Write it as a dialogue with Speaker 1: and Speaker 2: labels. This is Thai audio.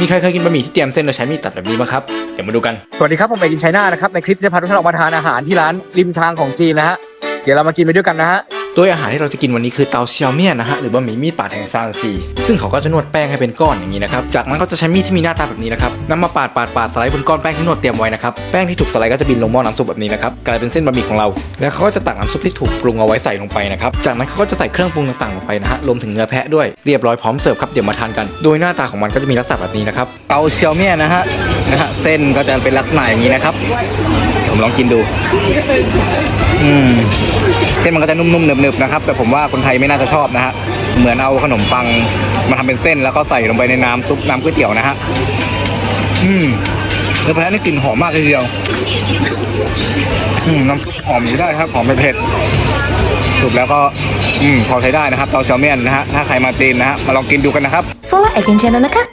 Speaker 1: มีใครเคยกินบะหมี่ที่เตรียมเส้นโดยใช้มีดตัดแบบนี้บ้างครับ เดี๋ยวมาดูกัน
Speaker 2: สวัสดีครับผมเอกินชัยนานะครับ ในคลิปจะพาทุกท่านออกมาทานอาหารที่ร้านริมทางของจีนนะฮะ เดี๋ยวเรามากินไปด้วยกันนะฮะ
Speaker 1: โดยอาหารที่เราจะกินวันนี้คือเตาเซียวเมี่ยนนะฮะหรือบะหมี่มีดปาดแห่งซานซีซึ่งเขาก็จะนวดแป้งให้เป็นก้อนอย่างนี้นะครับจากนั้นก็จะใช้มีดที่มีหน้าตาแบบนี้นะครับนำมาปาดปาดปาดสไลด์บนก้อนแป้งที่นวดเตรียมไว้นะครับแป้งที่ถูกสไลด์ก็จะบินลงหม้อน้ำซุปแบบนี้นะครับกลายเป็นเส้นบะหมี่ของเรา แล้วเขาก็จะตักน้ำซุปที่ถูกปรุงเอาไว้ใส่ลงไปนะครับจากนั้นเขาก็จะใส่เครื่องปรุงต่างๆลงไปนะฮะรวมถึงเนื้อแพะด้วยเรียบร้อยพร้อมเสิร์ฟครับเดี๋ยวมาทานกัน โดยหน้าตาของมันก็จะมีลักษณะแบบนี้นะครับเตาเซียวเมียนนะฮะนะฮะเส้นก็จะเป็นลักษณะอย่างนี้นะครับผมลองกินดูอืม เส้นมันก็จะนุ่มๆหนึบๆนะครับแต่ผมว่าคนไทยไม่น่าจะชอบนะฮะเหมือนเอาขนมปังมาทำเป็นเส้นแล้วก็ใส่ลงไปในน้ำซุปน้ำก๋วยเตี๋ยวนะฮะอืมเนื้อแพะนี่กลิ่นหอมมากเลยเดียวอืมน้ำซุปหอมอยู่ได้ครับหอมเผ็ดสุกแล้วก็อืมพอใช้ได้นะครับเตาเชลเมียนนะฮะถ้าใครมาจีนนะฮะมาลองกินดูกันนะครับ
Speaker 3: Follow Again Channel นะคะ